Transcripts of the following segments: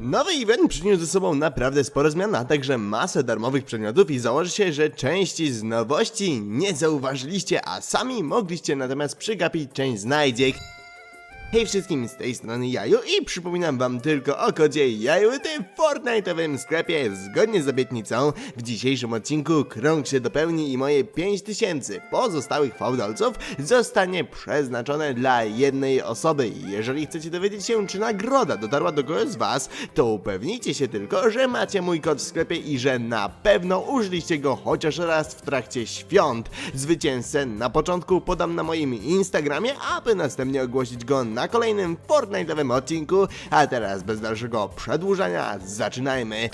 Nowy event przyniósł ze sobą naprawdę sporo zmian, a także masę darmowych przedmiotów i założy się, że części z nowości nie zauważyliście, a sami mogliście natomiast przegapić część znajdziek. Hej wszystkim, z tej strony Jaju i przypominam wam tylko o kodzie JAJUTY w Fortnite'owym sklepie. Zgodnie z obietnicą, w dzisiejszym odcinku krąg się dopełni i moje 5000 pozostałych fałdolców zostanie przeznaczone dla jednej osoby. Jeżeli chcecie dowiedzieć się, czy nagroda dotarła do kogoś z was, to upewnijcie się tylko, że macie mój kod w sklepie i że na pewno użyliście go chociaż raz w trakcie świąt. Zwycięzcę na początku podam na moim Instagramie, aby następnie ogłosić go na kolejnym Fortnite'owym odcinku, a teraz bez dalszego przedłużania zaczynajmy.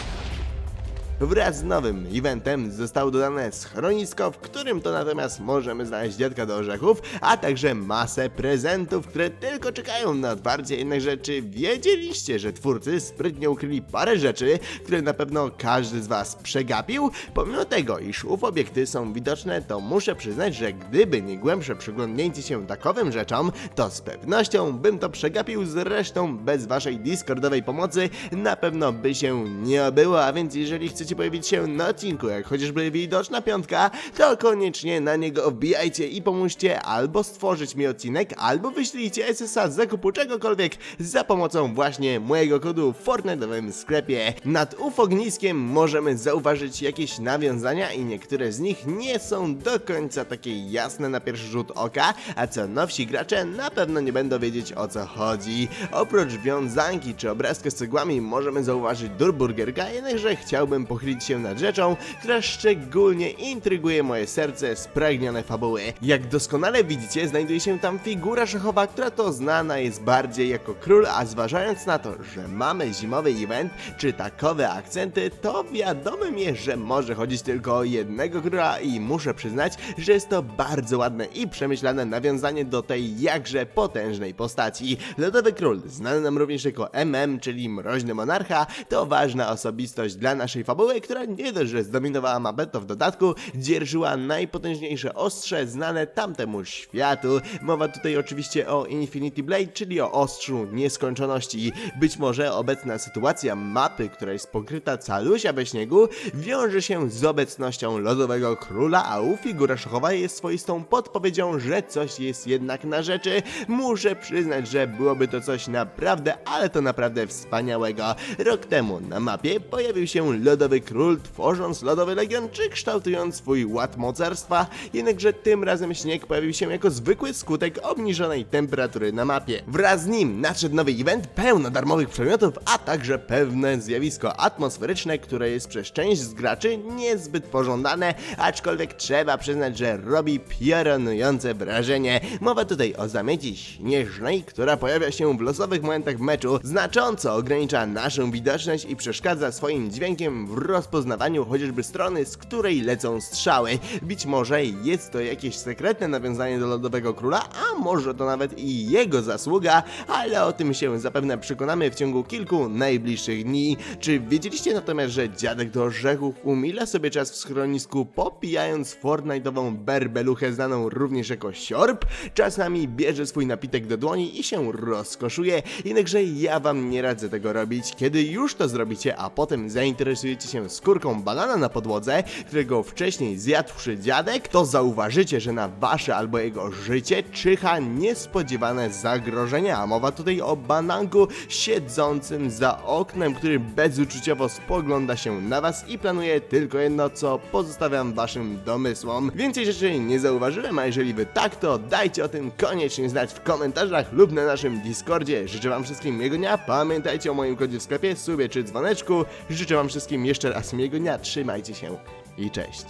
Wraz z nowym eventem zostało dodane schronisko, w którym to natomiast możemy znaleźć dziadka do orzechów, a także masę prezentów, które tylko czekają na otwarcie. Jednakże czy wiedzieliście, że twórcy sprytnie ukryli parę rzeczy, które na pewno każdy z was przegapił? Pomimo tego, iż ów obiekty są widoczne, to muszę przyznać, że gdyby nie głębsze przyglądnięcie się takowym rzeczom, to z pewnością bym to przegapił, zresztą bez waszej Discordowej pomocy na pewno by się nie obyło, a więc jeżeli chcecie pojawić się na odcinku, jak chociażby widoczna piątka, to koniecznie na niego wbijajcie i pomóżcie albo stworzyć mi odcinek, albo wyślijcie SSA z zakupu czegokolwiek za pomocą właśnie mojego kodu w Fortnite'owym sklepie. Nad ów ogniskiem możemy zauważyć jakieś nawiązania i niektóre z nich nie są do końca takie jasne na pierwszy rzut oka, a co nowsi gracze na pewno nie będą wiedzieć o co chodzi. Oprócz wiązanki czy obrazka z cegłami możemy zauważyć durburgerka, jednakże chciałbym pochylić się nad rzeczą, która szczególnie intryguje moje serce spragnione fabuły. Jak doskonale widzicie, znajduje się tam figura szachowa, która to znana jest bardziej jako król, a zważając na to, że mamy zimowy event, czy takowe akcenty, to wiadomym jest, że może chodzić tylko o jednego króla i muszę przyznać, że jest to bardzo ładne i przemyślane nawiązanie do tej jakże potężnej postaci. Lodowy Król, znany nam również jako MM, czyli Mroźny Monarcha, to ważna osobistość dla naszej fabuły, która nie dość, że zdominowała mapę, to w dodatku dzierżyła najpotężniejsze ostrze znane tamtemu światu. Mowa tutaj oczywiście o Infinity Blade, czyli o ostrzu nieskończoności. Być może obecna sytuacja mapy, która jest pokryta calusia we śniegu, wiąże się z obecnością Lodowego Króla, a u figura szachowa jest swoistą podpowiedzią, że coś jest jednak na rzeczy. Muszę przyznać, że byłoby to coś naprawdę, ale to naprawdę wspaniałego. Rok temu na mapie pojawił się Lodowy Król, tworząc Lodowy Legion, czy kształtując swój ład mocarstwa, jednakże tym razem śnieg pojawił się jako zwykły skutek obniżonej temperatury na mapie. Wraz z nim nadszedł nowy event, pełno darmowych przedmiotów, a także pewne zjawisko atmosferyczne, które jest przez część z graczy niezbyt pożądane, aczkolwiek trzeba przyznać, że robi piorunujące wrażenie. Mowa tutaj o zamieci śnieżnej, która pojawia się w losowych momentach meczu, znacząco ogranicza naszą widoczność i przeszkadza swoim dźwiękiem w rozpoznawaniu chociażby strony, z której lecą strzały. Być może jest to jakieś sekretne nawiązanie do Lodowego Króla, a może to nawet i jego zasługa, ale o tym się zapewne przekonamy w ciągu kilku najbliższych dni. Czy wiedzieliście natomiast, że dziadek do orzechów umila sobie czas w schronisku popijając Fortnite'ową berbeluchę znaną również jako siorb? Czasami bierze swój napitek do dłoni i się rozkoszuje, jednakże ja wam nie radzę tego robić. Kiedy już to zrobicie, a potem zainteresujecie się skórką banana na podłodze, którego wcześniej zjadłszy dziadek, to zauważycie, że na wasze albo jego życie czyha niespodziewane zagrożenie, a mowa tutaj o bananku siedzącym za oknem, który bezuczuciowo spogląda się na was i planuje tylko jedno, co pozostawiam waszym domysłom. Więcej rzeczy nie zauważyłem, a jeżeli wy tak, to dajcie o tym koniecznie znać w komentarzach lub na naszym Discordzie. Życzę wam wszystkim miłego dnia, pamiętajcie o moim kodzie w sklepie, subie czy dzwoneczku. Życzę wam wszystkim jeszcze raz miłego dnia, trzymajcie się i cześć.